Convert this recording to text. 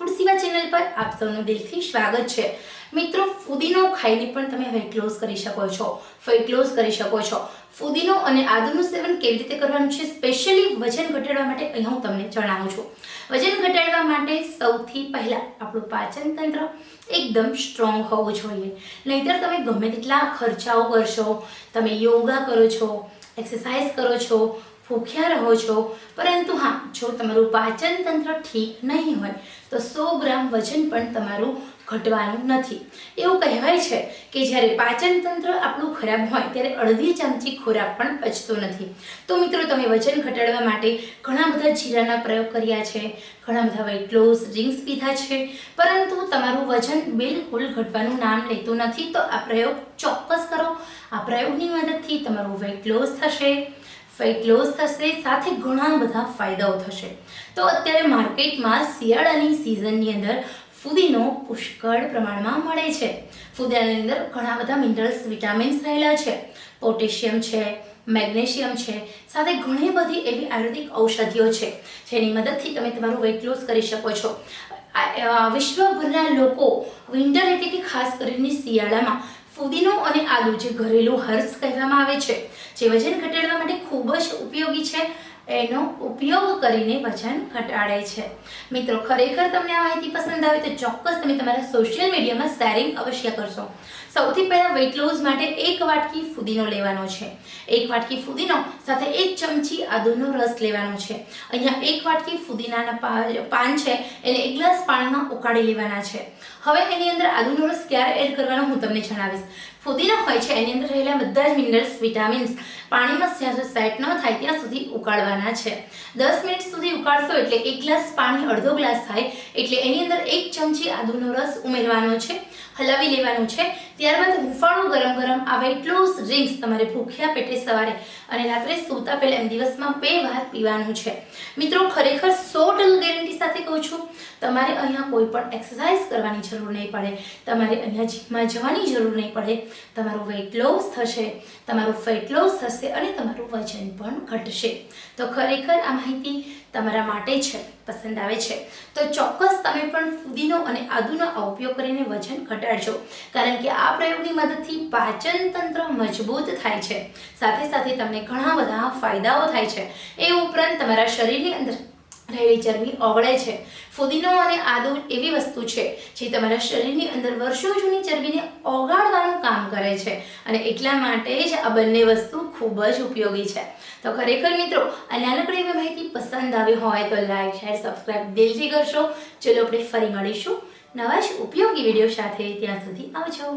તુલસીવા channel પર આપ સૌનું દિલથી સ્વાગત છે. મિત્રો, ફુદીનો ખાઈને પણ તમે વેટ લોસ કરી શકો છો. ફેટ લોસ કરી શકો છો. ફુદીનો અને આદુનું સેવન કેવી રીતે કરવાનું છે? સ્પેશિયલી વજન ઘટાડવા માટે અહીં હું તમને જણાવું છું. વજન ઘટાડવા માટે સૌથી પહેલાં આપણું પાચન તંત્ર એકદમ સ્ટ્રોંગ હોવું જોઈએ. નહીતર તમે ગમે તેટલા ખર્ચાઓ કરશો, તમે યોગા કરો છો એક્સરસાઇઝ કરો છો ભૂખ્યા રહો છો, પરંતુ હા, જો તમારું પાચન તંત્ર ઠીક નહીં હોય, તો સો ગ્રામ વજન પણ તમારું ઘટવાનું નથી. એવું કહેવાય છે કે જ્યારે પાચન તંત્ર આપણું ખરાબ હોય, ત્યારે અડધી ચમચી ખોરાક પણ પચતો નથી. તો મિત્રો, તમે વજન ઘટાડવા માટે ઘણા બધા જીરાના પ્રયોગ કર્યા છે, ઘણા બધા વેઇટ લોસ ડ્રિંક્સ પીધા છે, પરંતુ તમારું વજન બિલકુલ ઘટવાનું નામ લેતું નથી. તો આ પ્રયોગ ચોક્કસ કરો. આ પ્રયોગની મદદથી તમારું વેઇટ લોસ થશે. ફેટ લોસ થશે, સાથે ઘણા બધા ફાયદાઓ થશે. તો અત્યારે માર્કેટમાં શિયાળાની સિઝનની અંદર ફુદીનો પુષ્કળ પ્રમાણમાં મળે છે. ફુદીનાની અંદર ઘણા બધા મિનરલ્સ વિટામિન્સ રહેલા છે. પોટેશિયમ છે મેગ્નેશિયમ છે, સાથે ઘણી બધી એવી આયુર્વેદિક ઔષધિઓ છે, જેની મદદથી તમે તમારું વેઇટ લોસ કરી શકો છો. વિશ્વભરના લોકો વિન્ટર એટલે કે ખાસ કરીને શિયાળામાં ફુદીનો અને આદુ જે ઘરેલું હર્બ્સ કહેવામાં આવે છે, જે વજન ઘટાડવા માટે ખૂબ જ ઉપયોગી છે. એનો ઉપયોગ કરીને વજન ઘટાડે છે. મિત્રો, ખરેખર તમને આ માહિતી પસંદ આવે તો ચોક્કસ તમે તમારા સોશિયલ મીડિયામાં શેરિંગ અવશ્ય કરશો. સૌથી પહેલાં વેઇટ લોસ માટે એક વાટકી ફુદીનો લેવાનો છે. એક વાટકી ફુદીનો સાથે એક ચમચી આદુનો રસ લેવાનો છે. અહીંયા એક વાટકી ફુદીનાના પાન છે, એને એક ગ્લાસ પાણીમાં ઉકાળી લેવાના છે. હવે એની અંદર આદુનો રસ ક્યારે એડ કરવાનો હું તમને જણાવીશ. ફુદીનો હોય છે, એની અંદર રહેલા બધા જ મિનરલ્સ વિટામિન્સ પાણીમાં જ્યાં સેટ ન થાય ત્યાં સુધી ઉકાળવાના છે. દસ મિનિટ સુધી ઉકાળશો એટલે એક ગ્લાસ પાણી, અડધો ગ્લાસ થાય એટલે એની અંદર એક ચમચી આદુનો રસ ઉમેરવાનો છે. હલાવી લેવાનું છે. ત્યારબાદ હુંફાળું ગરમ ગરમ આવે એટલું ડ્રિંક્સ તમારે ભૂખ્યા પેટે સવારે અને રાત્રે સૂતા પહેલા એમ દિવસમાં બે વાર પીવાનું છે. મિત્રો, ખરેખર સો ટકા ગેરંટી સાથે કહું છું. તમારે અહીંયા કોઈ પણ એક્સરસાઇઝ કરવાની જરૂર નહીં પડે. તમારે અહીંયા જીમમાં જવાની જરૂર નહીં પડે. તમારું વેઇટ લોસ થશે, તમારું ફેટ લોસ થશે અને તમારું વજન પણ ઘટશે. તો ખરેખર આ માહિતી તમારા માટે છે, પસંદ આવે છે. તો ચોક્કસ તમે પણ ફુદીનો અને આદુનો ઉપયોગ કરીને વજન ઘટાડજો. કારણ કે આ પ્રયોગની મદદથી પાચન તંત્ર મજબૂત થાય છે. સાથે સાથે તમને ઘણા બધા ફાયદાઓ થાય છે. એ ઉપરાંત તમારા શરીરની અંદર રહેલી ચરબી ઓગળે છે. ફુદીનો અને આદુ એવી વસ્તુ છે જે તમારા શરીરની અંદર વર્ષો જૂની ચરબીને ઓગાળવાનું કામ કરે છે અને એટલા માટે જ આ બંને વસ્તુ ખૂબ જ ઉપયોગી છે. તો ખરેખર મિત્રો, આ નાનકડી એવી માહિતી પસંદ આવી હોય તો લાઈક, શેર સબસ્ક્રાઈબ દિલથી કરશો. ચલો આપણે ફરી મળીશું નવા જ ઉપયોગી વીડિયો સાથે. ત્યાં સુધી આવજો.